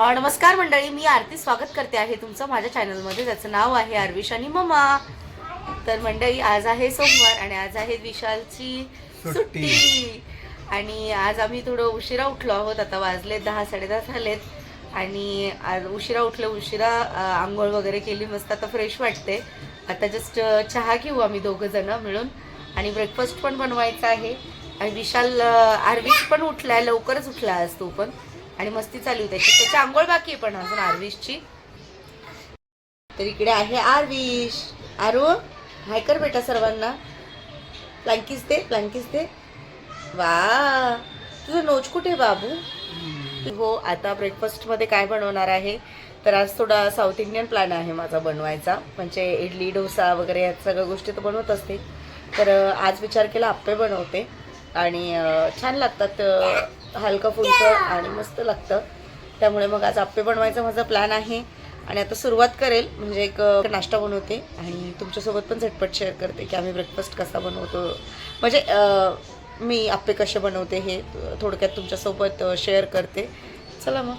नमस्कार मंडळी मी आरती स्वागत करते आहे तुमचं माझ्या चॅनलमध्ये. ज्याचं नाव आहे आरविश आणि ममा. तर मंडळी आज आहे सोमवार आणि आज आहे विशालची सुट्टी. आणि आज आम्ही थोडं उशिरा उठलो आहोत आता वाजले दहा साडेदहा झालेत. आणि आज उशिरा उठलं उशिरा आंघोळ वगैरे केली मस्त आता फ्रेश वाटते. आता जस्ट चहा घेऊ आम्ही दोघं जण मिळून. आणि ब्रेकफास्ट पण बनवायचा आहे. आणि विशाल आरविश पण उठलाय लवकरच उठला आज तो पण. आणि मस्ती चालू त्याची त्याची आंघोळ बाकी आहे पण अजून आरविशची. तर इकडे आहे आरविश. आरो हाय कर बेटा सर्वांना. प्लँकीस दे प्लँकीस दे. वा तुझं नोच कुठे बाबू? हो आता ब्रेकफास्टमध्ये काय बनवणार आहे? तर आज थोडा साऊथ इंडियन प्लॅन आहे माझा बनवायचा. म्हणजे इडली डोसा वगैरे या सगळ्या गोष्टी तर बनवत असते. तर आज विचार केला आप्पे बनवते. आणि छान लागतात हलकं फुलकं आणि मस्त लागतं. त्यामुळे मग आज आप्पे बनवायचा माझा प्लॅन आहे. आणि आता सुरुवात करेल म्हणजे एक नाश्ता बनवते. आणि तुमच्यासोबत पण झटपट शेअर करते की आम्ही ब्रेकफास्ट कसा बनवतो. म्हणजे मी आप्पे कसे बनवते हे थोडक्यात तुमच्यासोबत शेअर करते. चला मग.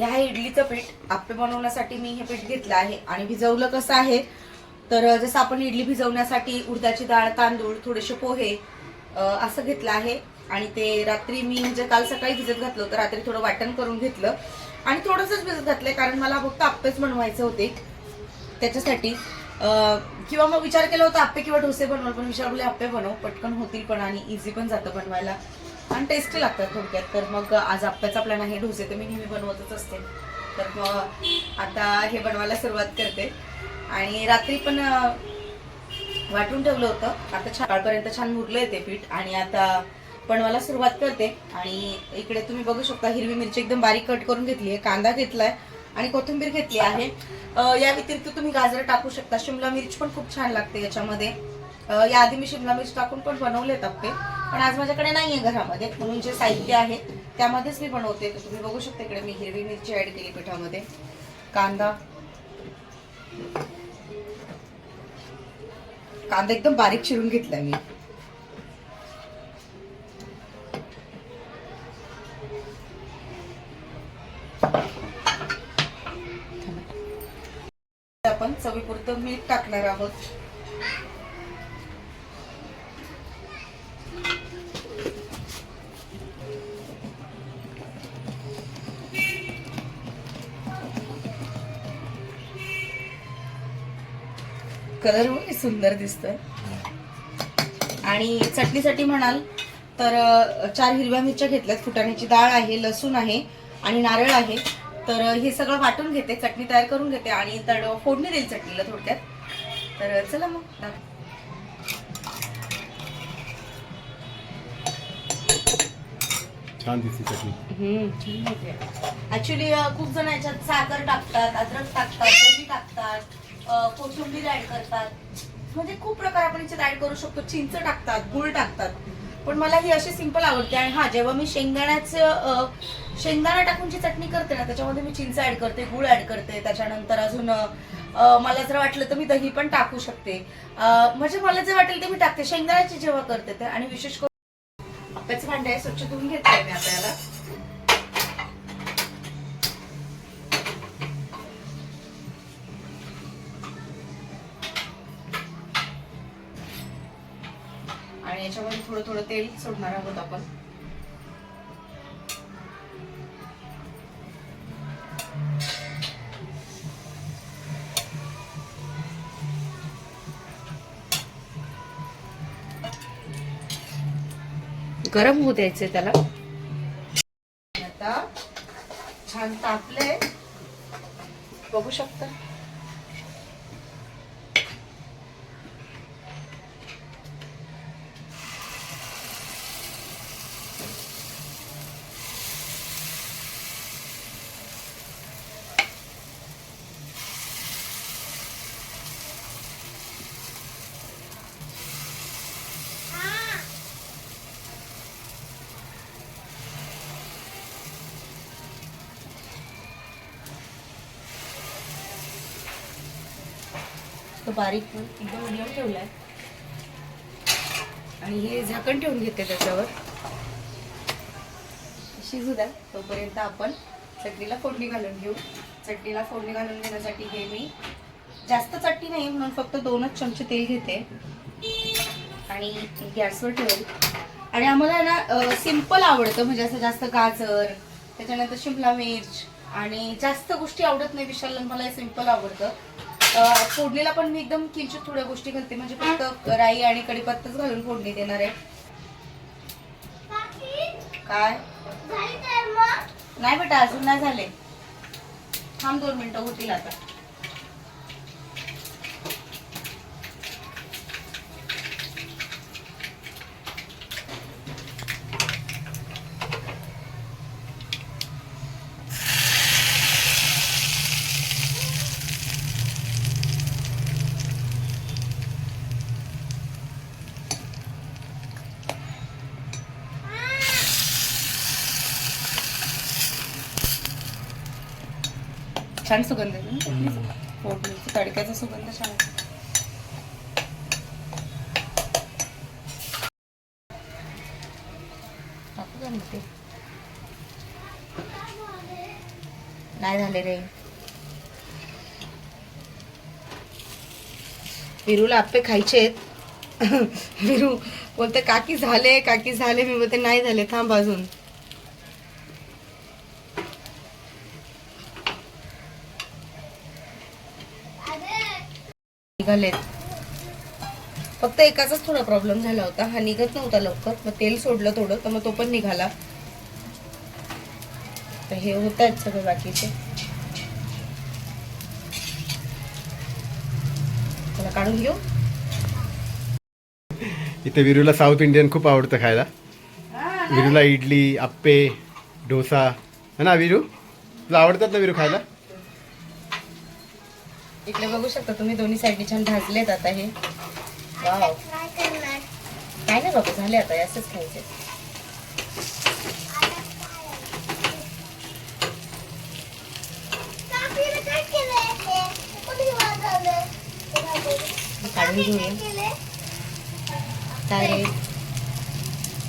ह्या इडलीचं पीठ आप्पे बनवण्यासाठी मी हे पीठ घेतलं आहे. आणि भिजवलं कसं आहे? तर जसं आपण इडली भिजवण्यासाठी उडदाची डाळ तांदूळ थोडेसे पोहे असं घेतलं आहे. आणि ते रात्री मी म्हणजे काल सकाळी भिजत घातलं होतं रात्री थोडं वाटण करून घेतलं. आणि थोडंसंच भिजत घातलंय कारण मला फक्त आप्पेच बनवायचे होते. त्याच्यासाठी किंवा मग विचार केला होता आप्पे किंवा डोसे बनवा पण विचार बोलले आप्पे बनव पटकन होतील पण आणि इझी पण जातं बनवायला. आणि टेस्टी लागतात थोडक्यात. तर मग आज आप्प्याचा प्लॅन आहे डोसे तर मी नेहमी बनवतच असते. तर मग आता हे बनवायला सुरुवात करते. आणि रात्री पण वाटून ठेवलं होतं. आता सकाळपर्यंत छान मुरलंय ते पीठ. आणि आता पण मला सुरुवात करते. आणि इकडे तुम्ही बघू शकता हिरवी मिरची एकदम बारीक कट करून घेतली आहे कांदा घेतलाय आणि कोथिंबीर घेतली आहे. या व्यतिरिक्त तुम्ही गाजर टाकू शकता. शिमला मिरची पण खूप छान लागते याच्यामध्ये. याआधी मी शिमला मिरची टाकून पण बनवले आप्पे पण आज माझ्याकडे नाही आहे घरामध्ये. म्हणून जे साहित्य आहे त्यामध्येच मी बनवते. तर तुम्ही बघू शकता इकडे मी हिरवी मिरची ऍड केली पिठामध्ये. कांदा. कांदा एकदम बारीक चिरून घेतलाय मी. आपण चवीपुरतं मीठ टाकणार आहोत. कलर सुंदर दिसतोय. आणि चटणीसाठी म्हणाल तर चार हिरव्या मिरच्या घेतल्यात. फुटाण्याची डाळ आहे लसूण आहे आणि नारळ आहे. तर हे सगळं वाटून घेते चटणी तयार करून घेते आणि तर फोडणी देईल चटणीला थोडक्यात. तर चला मग छान दिसते चटणी. ऍक्च्युली खूप जण याच्यात साखर टाकतात अद्रक टाकतात दही टाकतात कोथिंबीर ऍड करतात. म्हणजे खूप प्रकार आपण याच्यात ऍड करू शकतो. चिंच टाकतात गुळ टाकतात. पण मला ही अशी सिंपल आवडते आणि हा जेव्हा मी शेंगदाण्याचं शेंगदाणा टाकून जी चटणी करते ना त्याच्यामध्ये मी चिंच ऍड करते गुळ ऍड करते त्याच्यानंतर अजून मला जर वाटलं तर मी दही पण टाकू शकते. म्हणजे मला जे वाटेल ते मी टाकते. शेंगदाण्याची जेव्हा करते ते आणि विशेष करून आप्याचं भांडे स्वच्छ धुवून घेतलंय मी आता याला थोडं थोडं तेल सोडणार आहोत आपण. गरम होऊ द्यायचे त्याला. आता छान तापले. बघू शकता. तो बारीक पण एकदम मिडियम ठेवलाय. आणि हे झाकण ठेवून घेते त्याच्यावर. शिजू द्या. तोपर्यंत आपण चटणीला फोडणी घालून घेऊ. चटणीला फोडणी घालून घेण्यासाठी हे मी जास्त चटणी नाही म्हणून फक्त दोनच चमचे तेल घेते. आणि गॅसवर ठेवेल आणि आम्हाला ना सिंपल आवडतं म्हणजे असं जास्त गाजर त्याच्यानंतर शिमला मिर्च आणि जास्त गोष्टी आवडत नाही विशाल मला हे सिंपल आवडतं. फोडणीला पण मी एकदम किंचित थोड्या गोष्टी घालते. म्हणजे फक्त राई आणि कढीपत्ताच घालून फोडणी देणार आहे. काय? नाही बेटा अजून नाही झाले. थांब दोन मिनिटं होतील आता. छान सुगंध येतो ना? चटणीचा. फोडणीचा तडक्याचा सुगंध छान येतो. नाही झाले रे. विरूला आप्पे खायचे आहेत. विरू बोलते काकी झाले काकी झाले. मी बोलते नाही झाले थांब अजून. निघालेत. फक्त एकाचाच थोडा प्रॉब्लेम झाला होता. हा निघत नव्हता लवकर. मग तेल सोडलं थोडं तर मग तो पण निघाला. तर हे होत आहेत सगळे बाकीचे. त्याला काढून घेऊ. इथे विरूला साऊथ इंडियन खूप आवडतं खायला. विरूला इडली आप्पे डोसा. है ना विरू? तुला आवडतात ना विरू खायला? इकडे बघू शकता तुम्ही दोन्ही साईडने छान भाजलेत आता हे. वाव काय नाही बाबा झाले आता असंच खायचे. काढून घेऊया काय रे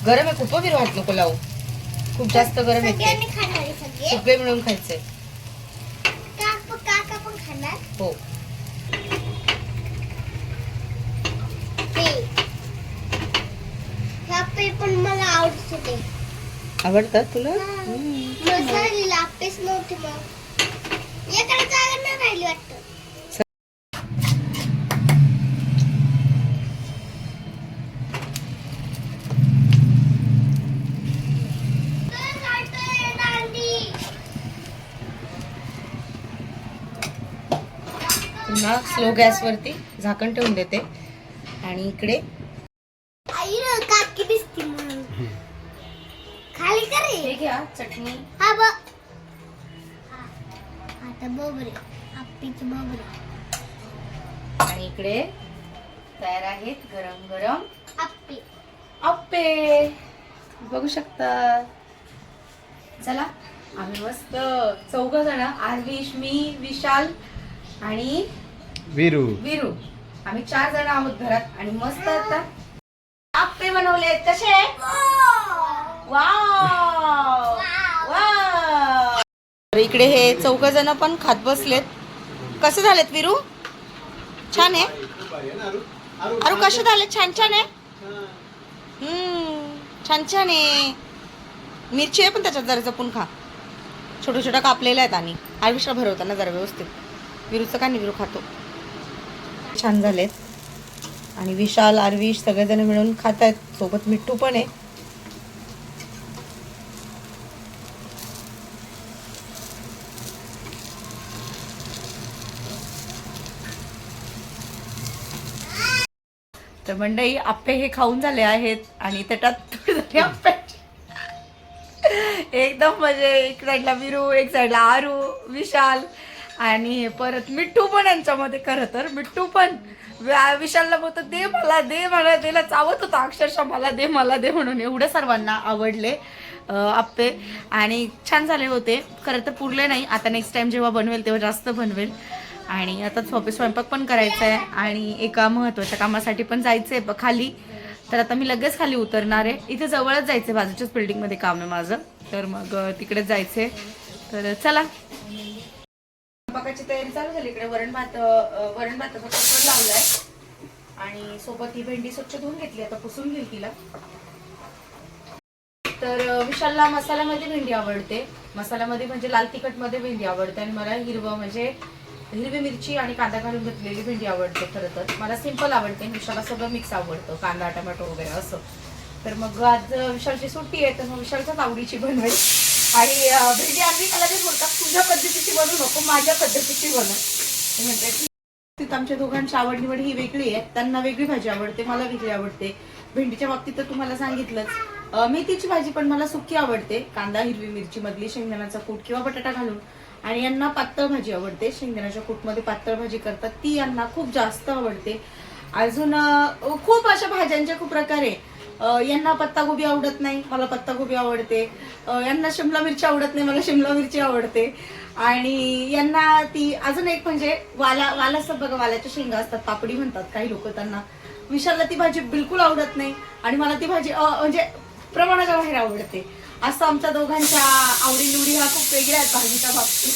गरम आहे खूप हात नको लावू. खूप जास्त गरम आहे सगळे. मिळून खायचंय काका काका पण खाणार हो. पे पण मला आवडत होते आवडतात तुला? आपेच नव्हते मग. एकडे जागा नाही राहिली वाटतं. पुन्हा स्लो गॅसवरती झाकण ठेवून देते. आणि इकडे खाली घ्या चटणी. आता बघ रे. आप्पीची बघ रे. आणि इकडे तयार आहेत गरम गरम आप्पी. अप्पे बघू शकता. चला आम्ही मस्त चौघ जण आरविश मी विशाल आणि विरू. विरू. आम्ही चार जण आहोत घरात आणि मस्त आता आपे बनवले कसे? वाव. वाव. इकडे हे चौघ जण पण खात बसलेत. कसे झालेत विरू? छान आहे. अरे कसे झाले? छान छान आहे. हम्म, छान छान आहे. मिरची आहे पण त्याच्यात जरा जपून खा. छोट्या छोट्या कापलेल्या आहेत आणि. आयुष्य भरवताना जरा व्यवस्थित. विरूचं का नाही विरू खातो. छान झालेत. आणि विशाल आरविश सगळेजण मिळून खात आहेत सोबत मिठ्ठू पण आहे. तर मंडई आप्पे हे खाऊन झाले आहेत आणि त्याच्यात झाले झाली एकदम म्हणजे एक साईडला विरू एक साईडला आरू विशाल. आणि परत मिठ्ठू पण यांच्यामध्ये खरं तर मिठ्ठू पण. व्या- विशालला बोलतो दे मला दे मला देला चावत होता अक्षरशः मला दे मला दे म्हणून एवढं सर्वांना आवडले आप्पे. आणि छान झाले होते. खरं तर पुरले नाही. आता नेक्स्ट टाइम जेव्हा बनवेल तेव्हा जास्त बनवेल. आणि आता स्वयं स्वयंपाक पण करायचा आहे. आणि एका महत्त्वाच्या कामासाठी पण जायचं आहे खाली. तर आता मी लगेच खाली उतरणार आहे. इथे जवळच जायचं आहे बाजूच्याच बिल्डिंगमध्ये काम आहे माझं. तर मग तिकडेच जायचं आहे तर चला. स्वयंपाकाची तयारी चालू झाली इकडे. वरण भात वरण भाताचा कुकर लावलाय. आणि सोबत ही भेंडी स्वच्छ धुवून घेतली. आता पुसून घेईल तिला. तर विशालला मसाल्यामध्ये भेंडी आवडते. मसाल्यामध्ये म्हणजे लाल तिखटमध्ये भेंडी आवडते. आणि मला हिरवं म्हणजे हिरवी मिरची आणि कांदा घालून घेतलेली भेंडी आवडते खरं तर. मला सिंपल आवडते विशालला सगळं मिक्स आवडतं. कांदा टमाटो वगैरे असं. तर मग आज विशालची सुट्टी आहे. तर मग विशालच्याच आवडीची बनवेल. आणि अं, भेंडी आणली मला ते बोलतात तुझ्या पद्धतीची बनवू नको माझ्या पद्धतीची बनव. म्हणते तिथं आमच्या दोघांची आवड निवड ही वेगळी आहे. त्यांना वेगळी भाजी आवडते मला वेगळी आवडते. भेंडीच्या बाबतीत तर तुम्हाला सांगितलंच. मेथीची भाजी पण मला सुकी आवडते. कांदा हिरवी मिरची मधली शेंगदाण्याचा कूट किंवा बटाटा घालून. आणि यांना पातळ भाजी आवडते. शेंगदाण्याच्या कूटमध्ये पातळ भाजी करतात. ती यांना खूप जास्त आवडते. अजून खूप अशा भाज्यांचे खूप प्रकार आहे. यांना पत्तागोबी आवडत नाही मला पत्तागोबी आवडते. यांना शिमला मिरची आवडत नाही मला शिमला मिरची आवडते. आणि यांना ती अजून एक म्हणजे वाला वाला असतात बघा वाल्याच्या शेंगा असतात पापडी म्हणतात काही लोक त्यांना. विशालला ती भाजी बिलकुल आवडत नाही आणि मला ती भाजी म्हणजे प्रमाणाच्या बाहेर आवडते. असं आमच्या दोघांच्या आवडीनिवडी ह्या खूप वेगळ्या आहेत भाजीच्या बाबतीत.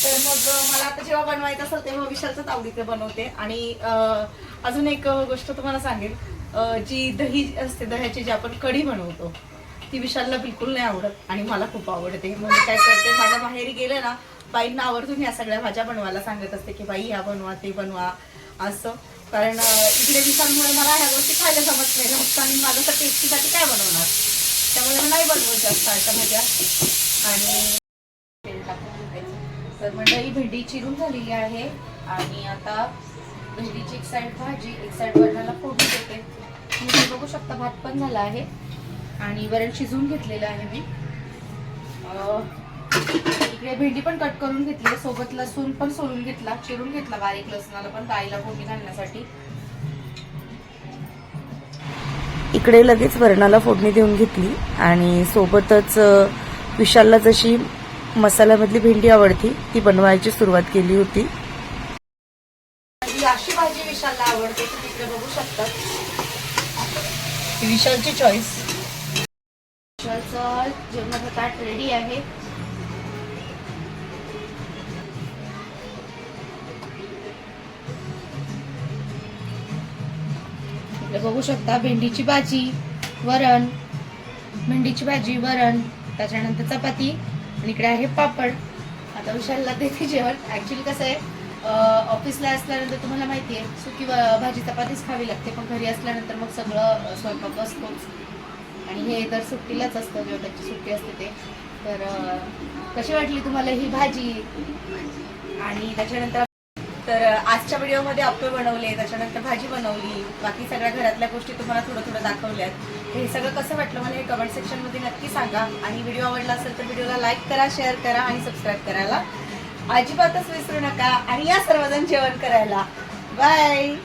तर मग मला आता जेव्हा बनवायचं असेल तेव्हा विशालचंच आवडीचं बनवते. आणि अजून एक गोष्ट तुम्हाला सांगेल. जी दही असते दह्याची जी आपण कढी बनवतो ती विशालला बिलकुल नाही आवडत आणि मला खूप आवडते. म्हणजे काय करते माझ्या माहेरी गेले ना बाईंना आवर्जून या सगळ्या भाज्या बनवायला सांगत असते की बाई ह्या बनवा ते बनवा असं. कारण इकडे विशालमुळे मला ह्या गोष्टी खायला जमत नाही. जास्त आणि तर टेस्टीसाठी काय बनवणार? त्यामुळे मी नाही बनवत जास्त अशा भाज्या. आणि तर टाकून घालायचं. तर मंडळी भेंडी चिरून झालेली आहे. आणि आता भेंडीची एक साईड भाजी एक साईड वरणाला फोडून देते. तुम्ही बघू शकता भात पण झाला आहे. आणि वरण शिजवून घेतलेलं आहे मी. इकडे भेंडी पण कट करून घेतली सोबत लसूण पण सोलून घेतला चिरून घेतला बारीक लसणाला पण डाळीला फोडणी घालण्यासाठी. इकडे लगेच वरणाला फोडणी देऊन घेतली आणि सोबतच विशालला जशी मसाल्यामधली भेंडी आवडती ती बनवायची सुरुवात केली होती. अशी भाजी विशालला आवडते तुम्ही इकडे बघू शकता. विशालची चॉईस विशालचं जेवणाचं ताट रेडी आहे बघू शकता भेंडीची भाजी वरण. भेंडीची भाजी वरण त्याच्यानंतर चपाती आणि इकडे आहे पापड. आता विशालला देते जेवण. ऍक्च्युली कसं आहे ऑफिसला असल्यानंतर तुम्हाला माहिती आहे सुकी भाजी चपातीच खावी लागते पण घरी असल्यानंतर मग सगळं स्वयंपाक असतोच. आणि हे तर सुट्टीलाच असतं जेव्हा त्याची सुट्टी असते ते. तर कशी वाटली तुम्हाला ही भाजी? आणि त्याच्यानंतर तर आजच्या व्हिडिओमध्ये अप्पे बनवले त्याच्यानंतर भाजी बनवली बाकी सगळ्या घरातल्या गोष्टी तुम्हाला थोडं थोडं दाखवल्यात. हे सगळं कसं वाटलं मला हे कमेंट सेक्शनमध्ये नक्की सांगा. आणि व्हिडिओ आवडला असेल तर व्हिडिओला लाईक करा शेअर करा आणि सबस्क्राईब करायला अजिबातच विसरू नका आणि या सर्वजण जेवण करायला. बाय.